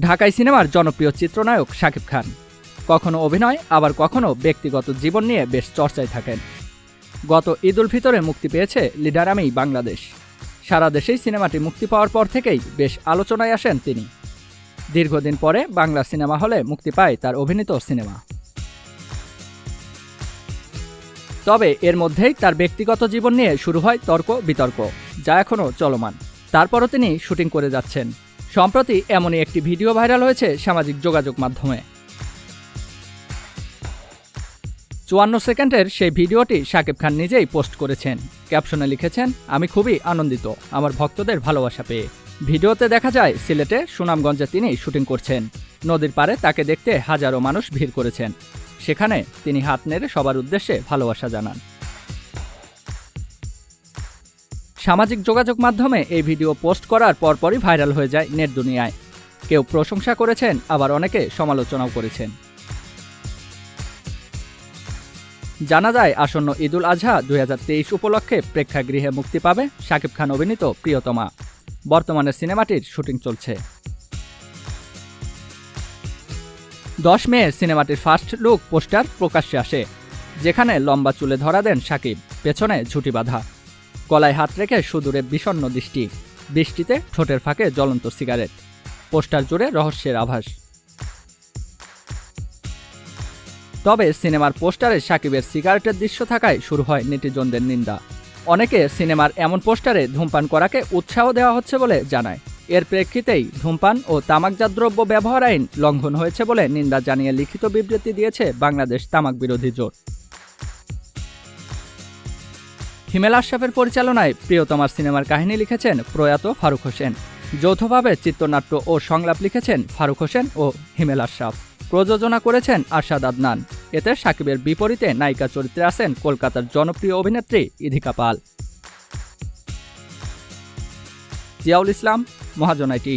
ঢাকাই সিনেমার জনপ্রিয় চিত্রনায়ক শাকিব খান। কখনো অভিনয়, আবার কখনো ব্যক্তিগত জীবন নিয়ে বেশ চর্চায় থাকেন। গত ঈদ উল ফিতরে মুক্তি পেয়েছে লিডার বাংলাদেশ। সারা দেশেই সিনেমাটি মুক্তি পাওয়ার পর থেকেই বেশ আলোচনায় আসেন তিনি। দীর্ঘদিন পরে বাংলা সিনেমা হলে মুক্তি পায় তার অভিনীত সিনেমা। তবে এর মধ্যেই তার ব্যক্তিগত জীবন নিয়ে শুরু হয় তর্ক বিতর্ক যা এখনও চলমান। তারপরও তিনি শুটিং করে যাচ্ছেন। সম্প্রতি এমনই একটি ভিডিও ভাইরাল হয়েছে সামাজিক যোগাযোগ মাধ্যমে। চুয়ান্ন সেকেন্ডের সেই ভিডিওটি শাকিব খান নিজেই পোস্ট করেছেন। ক্যাপশনে লিখেছেন, আমি খুবই আনন্দিত, আমার ভক্তদের ভালোবাসা পেয়ে। ভিডিওতে দেখা যায়, সিলেটে সুনামগঞ্জে তিনি শুটিং করছেন। নদীর পাড়ে তাকে দেখতে হাজারো মানুষ ভিড় করেছেন। সেখানে তিনি হাত নেড়ে সবার উদ্দেশ্যে ভালোবাসা জানান। সামাজিক যোগাযোগ মাধ্যমে এই ভিডিও পোস্ট করার পরপরই ভাইরাল হয়ে যায় নেট দুনিয়ায়। কেউ প্রশংসা করেছেন, আবার অনেকে সমালোচনাও করেছেন। জানা যায়, আসন্ন ঈদুল আজহা দুই হাজার তেইশ উপলক্ষে প্রেক্ষাগৃহে মুক্তি পাবে শাকিব খান অভিনীত প্রিয়তমা। বর্তমানে সিনেমাটির শুটিং চলছে। দশ মে সিনেমাটির ফার্স্ট লুক পোস্টার প্রকাশ্যে আসে, যেখানে লম্বা চুলে ধরা দেন শাকিব, পেছনে ঝুটি বাঁধা। গলায় হাত রেখে সুদূরে বিষণ্ণ দৃষ্টি। বৃষ্টিতে ঠোঁটের ফাঁকে জ্বলন্ত সিগারেট। পোস্টার জুড়ে রহস্যের আভাস। তবে সিনেমার পোস্টারে সাকিবের সিগারেটের দৃশ্য থাকায় শুরু হয় নেটিজনদের নিন্দা। অনেকে সিনেমার এমন পোস্টারে ধূমপান করাকে উৎসাহ দেওয়া হচ্ছে বলে জানায়। এর প্রেক্ষিতেই ধূমপান ও তামাকজাত দ্রব্য ব্যবহার আইন লঙ্ঘন হয়েছে বলে নিন্দা জানিয়ে লিখিত বিবৃতি দিয়েছে বাংলাদেশ তামাক বিরোধী জোট। হিমেল আশরাফের পরিচালনায় প্রিয়তমার সিনেমার কাহিনী লিখেছেন প্রয়াত ফারুক হোসেন। যৌথভাবে চিত্রনাট্য ও সংলাপ লিখেছেন ফারুক হোসেন ও হিমেল আশরাফ। প্রযোজনা করেছেন আরশাদ আদনান। এতে সাকিবের বিপরীতে নায়িকা চরিত্রে আছেন কলকাতার জনপ্রিয় অভিনেত্রী ইধিকা পাল। জিয়াউল ইসলাম মহাজনাইটি